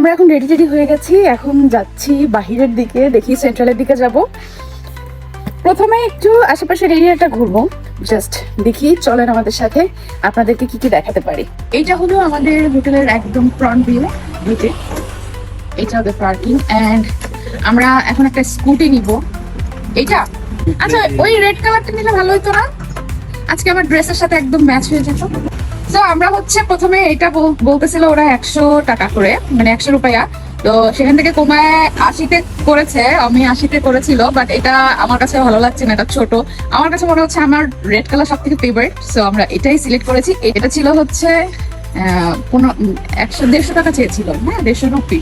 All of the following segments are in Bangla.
আমরা এখন রেডি টেডি হয়ে গেছি। এখন যাচ্ছি বাহিরের দিকে, দেখি সেন্ট্রালের দিকে যাব। প্রথমে একটু আশেপাশের এরিয়াটা ঘুরবো। জাস্ট দেখি চলেন আমাদের সাথে। আপনাদেরকে কি কি দেখাতে পারি। এইটা হলো আমাদের হোটেলের একদম ফ্রন্ট ভিউ ভিটে এটা হবে পার্কিং অ্যান্ড আমরা এখন একটা স্কুটি নিব। এইটা আচ্ছা ওই রেড কালারটা নিলে ভালো হতো না? আজকে আমার ড্রেসের সাথে একদম ম্যাচ হয়ে যেত। তো আমরা হচ্ছে প্রথমে এটা বলতেছিল ওরা একশো টাকা করে মানে একশো রুপায়া তো সেখান থেকে কমায় আশিতে করেছে, আমি আশিতে করেছিল বাট এটা আমার কাছে ভালো লাগছে না, এটা ছোট। আমার কাছে মনে হচ্ছে আমার রেড কালার সব থেকে ফেভারিট সো আমরা এটাই সিলেক্ট করেছি। এটা ছিল হচ্ছে পনেরো- একশো, দেড়শো টাকা চেয়েছিল হ্যাঁ দেড়শো রুপি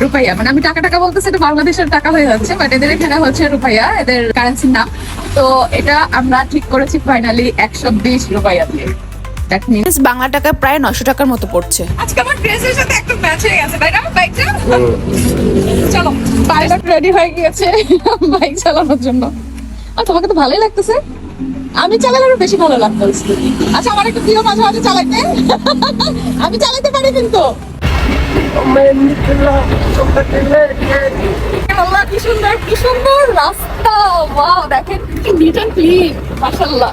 রুপাইয়া। মানে আমি টাকা টাকা বলতেছি, এটা বাংলাদেশের টাকা হয়ে যাচ্ছে বাট এদের এখানে হচ্ছে রুপাইয়া, এদের কারেন্সির নাম। তো এটা আমরা ঠিক করেছি ফাইনালি একশো বিশ রুপাইয়া দিয়ে। That means বাংলা টাকা প্রায় নশো টাকার মতো পড়ছে। আজকে আমার ড্রেসের সাথে একটু ম্যাচ হয়ে গেছে তাই না? বাইকটা চলো পাইলট রেডি হয়ে গিয়েছে বাইক চালানোর জন্য। আর তোমাকে তো ভালোই লাগতেছে। আমি চালালে আরও বেশি ভালো লাগতো। আচ্ছা আমার একটু প্রিয় মাঝে মাঝে চালাইতে। আমি চালাতে পারি কিন্তু। আল্লাহ কি সুন্দর কি সুন্দর রাস্তা। ওয়াও দেখেন কি নিট অ্যান্ড ক্লিন মাশাআল্লাহ।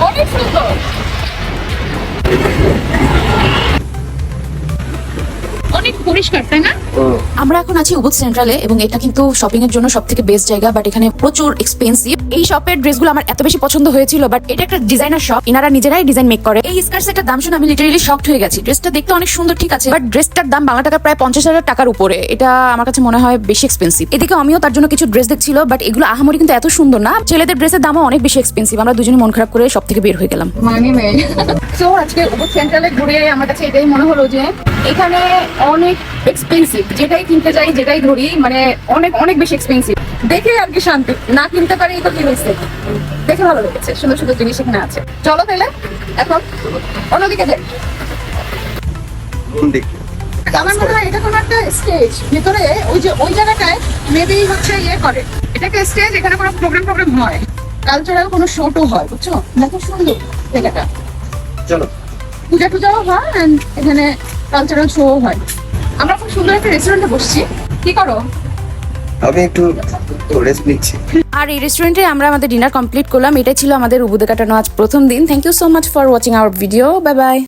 অনেক সুন্দর পরিষ্কার তাই না? আমরা এখন আছি উবুদ সেন্ট্রালে এবং এটা কিন্তু শপিং এর জন্য সব থেকে বেস্ট জায়গা বাট এখানে প্রচুর এক্সপেন্সিভ এই শপের ড্রেসগুলো আমার এত বেশি পছন্দ হয়েছিল বাট এটা একটা ডিজাইনার শপ ইনারা নিজেরাই ডিজাইন মেক করে। এই স্কার্ট সেটার দাম শুনে আমি লিটারেলি শকড হয়ে গেছি। ড্রেসটা দেখতে অনেক সুন্দর ঠিক আছে বাট ড্রেসটার দাম বাংলা টাকা প্রায় পঞ্চাশ হাজার টাকার উপরে। এটা আমার কাছে মনে হয় বেশি এক্সপেন্সিভ এদিকে আমিও তার জন্য কিছু ড্রেস দেখছিল বাট এগুলো আহামরি কিন্তু এত সুন্দর না। ছেলেদের ড্রেসের দামও অনেক বেশি এক্সপেন্সিভ আমরা দুজনে মন খারাপ করে সব থেকে বের হয়ে গেলাম। মানি তো আজকে উপর সেন্ট্রালে ঘুরে আমার কাছে এটাই মনে হলো যে এখানে অনেক এক্সপেন্সিভ যেটাই কিনতে যাই যেটাই ধরি মানে অনেক অনেক বেশি এক্সপেন্সিভ দেখে আর কি শান্তি। না কিনতে পারি তো কি হয়েছে দেখে ভালো লেগেছে সুন্দর সুন্দর জিনিস এখানে আছে। চলো তাহলে এখন অন্যদিকে যাই। আমার মনে হয় এটা কোনো একটা স্টেজ ভিতরে ওই যে ওই জায়গাটায় মেবি হচ্ছে ইয়ে করে। এটা একটা স্টেজ এখানে কোনো প্রোগ্রাম প্রোগ্রাম হয়। কালচারাল কোনো শো টো হয় বুঝছ? দেখো সুন্দর জায়গাটা। চলো। পূজা টুজাও হয় and এখানে কালচারাল শো হয়। আমরা খুব সুন্দর একটা রেস্টুরেন্টে বসছি। কি করো? আমি একটু রেস্ট নিচ্ছি। আর এই রেস্টুরেন্টে আমরা আমাদের ডিনার কমপ্লিট করলাম। এটাই ছিল আমাদের উবুদে কাটানো আজ প্রথম দিন। Thank you so much for watching our video bye bye